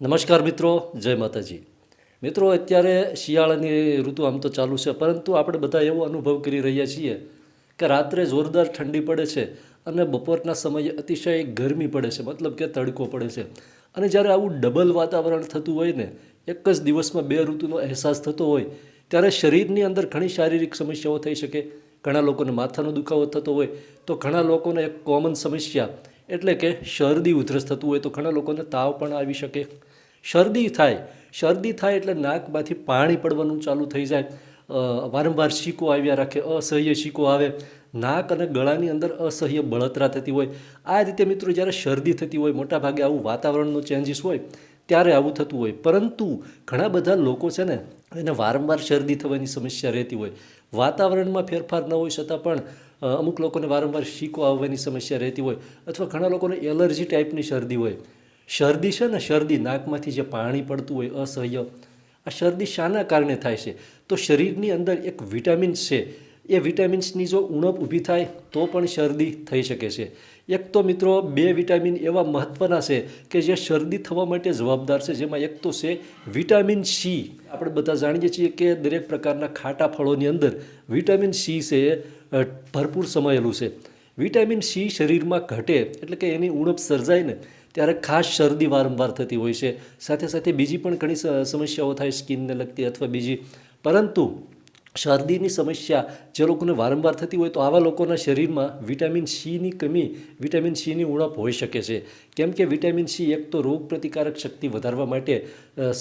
નમસ્કાર મિત્રો, જય માતાજી. મિત્રો, અત્યારે શિયાળાની ઋતુ આમ તો ચાલુ છે, પરંતુ આપણે બધા એવો અનુભવ કરી રહ્યા છીએ કે રાત્રે જોરદાર ઠંડી પડે છે અને બપોરના સમયે અતિશય ગરમી પડે છે, મતલબ કે તડકો પડે છે. અને જ્યારે આવું ડબલ વાતાવરણ થતું હોય ને, એક જ દિવસમાં બે ઋતુનો અહેસાસ થતો હોય, ત્યારે શરીરની અંદર ઘણી શારીરિક સમસ્યાઓ થઈ શકે. ઘણા લોકોને માથાનો દુખાવો થતો હોય, તો ઘણા લોકોને એક કોમન સમસ્યા એટલે કે શરદી ઉધરસ થતું હોય તો ઘણા લોકોને તાવ પણ આવી શકે. શરદી થાય શરદી થાય એટલે નાકમાંથી પાણી પડવાનું ચાલુ થઈ જાય. વારંવાર શીકો આવ્યા રાખે, અસહ્ય શીકો આવે. નાક અને ગળાની અંદર અસહ્ય બળતરા થતી હોય. આ રીતે મિત્રો જ્યારે શરદી થતી હોય, મોટાભાગે આવું વાતાવરણનો ચેન્જીસ હોય, ત્યારે આવું થતું હોય. પરંતુ ઘણા બધા લોકો છે ને, એને વારંવાર શરદી થવાની સમસ્યા રહેતી હોય. વાતાવરણમાં ફેરફાર ન હોય છતાં પણ અમુક લોકોને વારંવાર શીકો આવવાની સમસ્યા રહેતી હોય અથવા ઘણા લોકોને એલર્જી ટાઈપની શરદી હોય. શરદી છે ને, શરદી નાકમાંથી જે પાણી પડતું હોય, અસહ્ય, આ શરદી શાના કારણે થાય છે. તો શરીરની અંદર એક વિટામિન્સ છે. એ વિટામિન્સની જો ઉણપ ઊભી થાય, તો પણ શરદી થઈ શકે છે. એક તો મિત્રો, બે વિટામિન એવા મહત્ત્વના છે કે જે શરદી થવા માટે જવાબદાર છે. જેમાં એક તો છે વિટામિન સી આપણે બધા જાણીએ છીએ કે દરેક પ્રકારના ખાટા ફળોની અંદર વિટામિન સી છે. ભરપૂર સમાયેલું છે. વિટામિન સી શરીરમાં ઘટે એટલે કે એની ઉણપ સર્જાય ને ત્યારે ખાસ શરદી વારંવાર થતી હોય છે. સાથે સાથે બીજી પણ ઘણી સમસ્યાઓ થાય સ્કિનને લગતી અથવા બીજી. પરંતુ શરદીની સમસ્યા જે લોકોને વારંવાર થતી હોય તો આવા લોકોના શરીરમાં વિટામિન સીની કમી, વિટામિન સીની ઉણપ હોઈ શકે છે. કેમ કે વિટામિન સી એક તો રોગ પ્રતિકારક શક્તિ વધારવા માટે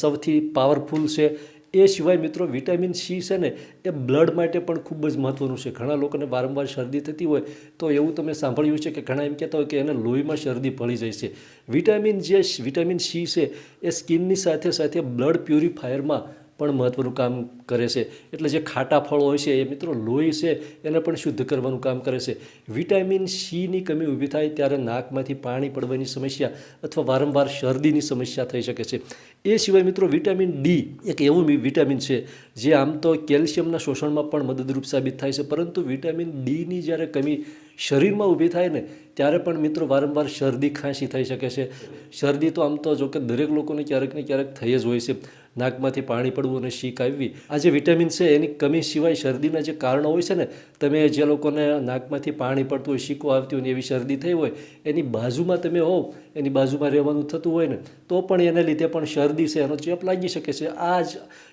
સૌથી પાવરફુલ છે. એ સિવાય મિત્રો વિટામિન સી છે ને, એ બ્લડ માટે પણ ખૂબ જ મહત્ત્વનું છે. ઘણા લોકોને વારંવાર શરદી થતી હોય તો એવું તમે સાંભળ્યું છે કે ઘણા એમ કહેતા હોય કે એને લોહીમાં શરદી પડી જાય છે. વિટામિન જે વિટામિન સી છે, એ સ્કિનની સાથે સાથે બ્લડ પ્યુરિફાયરમાં પણ મહત્ત્વનું કામ કરે છે. એટલે જે ખાટા ફળો હોય છે એ મિત્રો લોહી છે, એને પણ શુદ્ધ કરવાનું કામ કરે છે. વિટામિન સીની કમી ઊભી થાય ત્યારે નાકમાંથી પાણી પડવાની સમસ્યા અથવા વારંવાર શરદીની સમસ્યા થઈ શકે છે. એ સિવાય મિત્રો વિટામિન ડી એક એવું વિટામિન છે, જે આમ તો કેલ્શિયમના શોષણમાં પણ મદદરૂપ સાબિત થાય છે. પરંતુ વિટામિન ડીની જ્યારે કમી શરીરમાં ઊભી થાય ને, ત્યારે પણ મિત્રો વારંવાર શરદી ખાંસી થઈ શકે છે. શરદી તો આમ તો જો કે દરેક લોકોને ક્યારેક ને ક્યારેક થઈ જ હોય છે. નાકમાંથી પાણી પડવું અને શીક આવવી આ જે વિટામિન છે એની કમી સિવાય શરદીના જે કારણો હોય છે ને, તમે જે લોકોને નાકમાંથી પાણી પડતું હોય શીકો આવતી હોય એવી શરદી થઈ હોય, એની બાજુમાં તમે હોવ, એની બાજુમાં રહેવાનું થતું હોય ને, તો પણ એને લીધે પણ શરદી છે, એનો ચેપ લાગી શકે છે. આ જ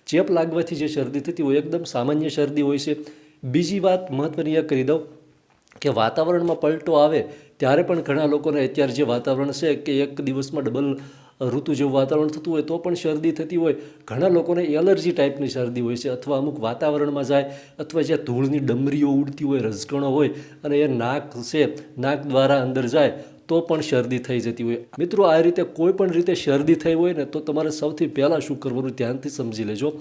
ચેપ લાગવાથી જે શરદી થતી હોય, એકદમ સામાન્ય શરદી હોય છે. બીજી વાત મહત્ત્વની એ કરી દઉં કે વાતાવરણમાં પલટો આવે, ત્યારે પણ ઘણા લોકોને અત્યારે જે વાતાવરણ છે કે એક દિવસમાં ડબલ ઋતુ જેવું વાતાવરણ થતું હોય તો પણ શરદી થતી હોય, ઘણા લોકોને એલર્જી ટાઈપની શરદી હોય છે અથવા અમુક વાતાવરણમાં જાય, અથવા જ્યાં ધૂળની ડમરીઓ ઉડતી હોય રસકણો હોય અને એ નાક છે, નાક દ્વારા અંદર જાય, તો પણ શરદી થઈ જતી હોય. મિત્રો, આ રીતે કોઈ પણ રીતે શરદી થઈ હોય ને તો તમારે સૌથી પહેલાં શું કરવાનું ધ્યાનથી સમજી લેજો.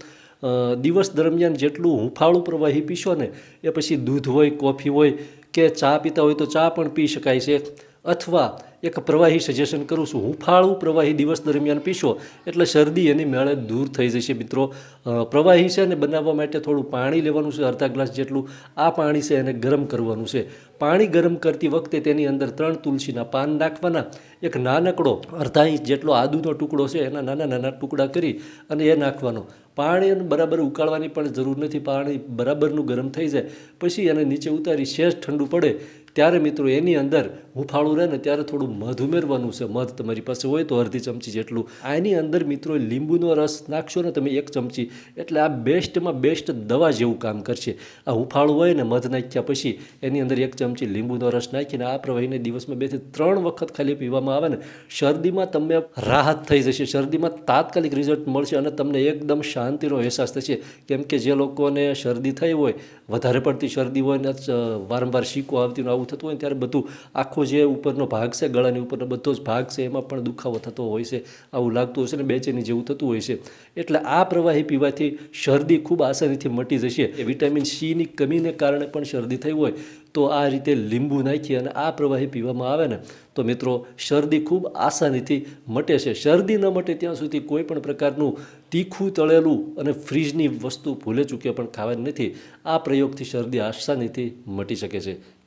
દિવસ દરમિયાન જેટલું હુંફાળું પ્રવાહી પીશો ને, એ પછી દૂધ હોય, કોફી હોય કે ચા પીતા હોય તો ચા પણ પી શકાય છે. અથવા એક પ્રવાહી સજેશન કરું છું. હુંફાળું પ્રવાહી દિવસ દરમિયાન પીશો એટલે શરદી એની મેળે દૂર થઈ જશે મિત્રો. પ્રવાહી છે ને બનાવવા માટે થોડું પાણી લેવાનું છે, અડધા ગ્લાસ જેટલું. આ પાણી છે એને ગરમ કરવાનું છે. પાણી ગરમ કરતી વખતે તેની અંદર ત્રણ તુલસીના પાન નાખવાના. એક નાનકડો અડધા ઇંચ જેટલો આદુનો ટુકડો છે, એના નાના નાના ટુકડા કરી અને એ નાખવાનો. પાણી બરાબર ઉકાળવાની પણ જરૂર નથી. પાણી બરાબરનું ગરમ થઈ જાય. પછી એને નીચે ઉતારી, શેષ ઠંડુ પડે ત્યારે મિત્રો એની અંદર હુંફાળું રહે ને ત્યારે થોડું મધ ઉમેરવાનું છે. મધ તમારી પાસે હોય તો અડધી ચમચી જેટલું. આની અંદર મિત્રો લીંબુનો રસ નાખશો ને તમે એક ચમચી. એટલે આ બેસ્ટમાં બેસ્ટ દવા જેવું કામ કરશે. આ હુંફાળું હોય ને મધ નાખ્યા પછી એની અંદર એક ચમચી લીંબુનો રસ નાખીને આ પ્રવાહીને દિવસમાં બેથી ત્રણ વખત ખાલી પીવામાં આવે ને શરદીમાં તમને રાહત થઈ જશે. શરદીમાં તાત્કાલિક રિઝલ્ટ મળશે અને તમને એકદમ શાંતિનો અહેસાસ થશે. કેમ કે જે લોકોને શરદી થઈ હોય, વધારે પડતી શરદી હોય ને વારંવાર શીકો આવતી ને આવું થતું હોય ત્યારે બધું આખો જે ઉપરનો ભાગ છે, ગળાની ઉપરનો બધો જ ભાગ છે, એમાં પણ દુખાવો થતો હોય છે, આવું લાગતું હોય છે ને, બેચેની જેવું થતું હોય છે. એટલે આ પ્રવાહી પીવાથી શરદી ખૂબ આસાનીથી મટી જશે. વિટામિન સીની કમીને કારણે પણ શરદી થઈ હોય તો આ રીતે લીંબુ નાખી અને આ પ્રવાહી પીવામાં આવે ને, તો મિત્રો શરદી ખૂબ આસાનીથી મટે છે. શરદી ન મટે ત્યાં સુધી કોઈ પણ પ્રકારનું તીખું, તળેલું અને ફ્રીજની વસ્તુ ભૂલે ચૂકે પણ ખાવાની નથી. આ પ્રયોગથી શરદી આસાનીથી મટી શકે છે.